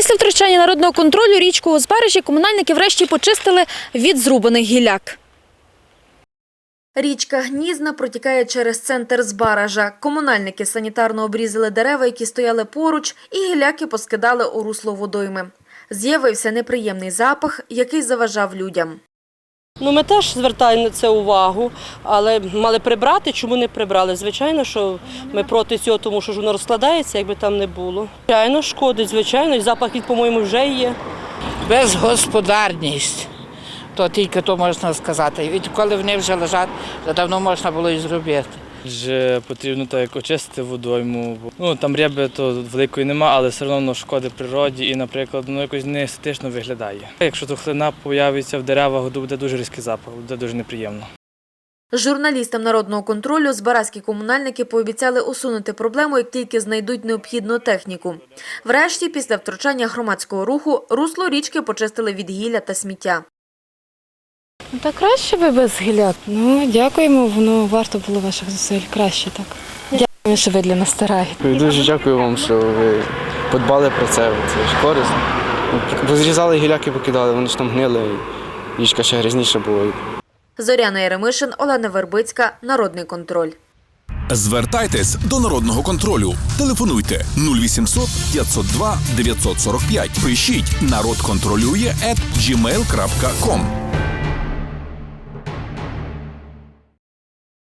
втручання народного контролю річку Озбережжя комунальники врешті почистили від зрубаних гіляк. Річка Гнізна протікає через центр Збаража. Комунальники санітарно обрізали дерева, які стояли поруч, і гіляки поскидали у русло водойми. З'явився неприємний запах, який заважав людям. Ну, ми теж звертаємо на це увагу, але мали прибрати, чому не прибрали? Звичайно, що ми проти цього, тому що воно розкладається, якби там не було. Звичайно, шкодить, звичайно, і запах від, по-моєму, вже є. Безгосподарність. То тільки то можна сказати. І коли вони вже лежать, то давно можна було і зробити. Вже потрібно так очистити водойму. Ну там риби то великої нема, але все одно воно шкодить природі і, наприклад, ну якось не естетично виглядає. Якщо тухлина появиться в деревах, то буде дуже різкий запах, буде дуже неприємно. Журналістам народного контролю збаразькі комунальники пообіцяли усунути проблему, як тільки знайдуть необхідну техніку. Врешті, після втручання громадського руху, русло річки почистили від гілля та сміття. Ну, Та краще би без гіляк. Ну, дякуємо, воно варто було ваших зусиль. Краще так. Дякую, що ви для нас стараєте. Дуже дякую вам, що ви подбали про це. Це ж корисно. Розрізали гіляки, покидали, вони ж там гнили, і річка ще грязніша була. Зоряна Яремишин, Олена Вербицька, Народний контроль. Звертайтесь до народного контролю. Телефонуйте 0800 502 945. Пишіть народ контролює at gmail.com.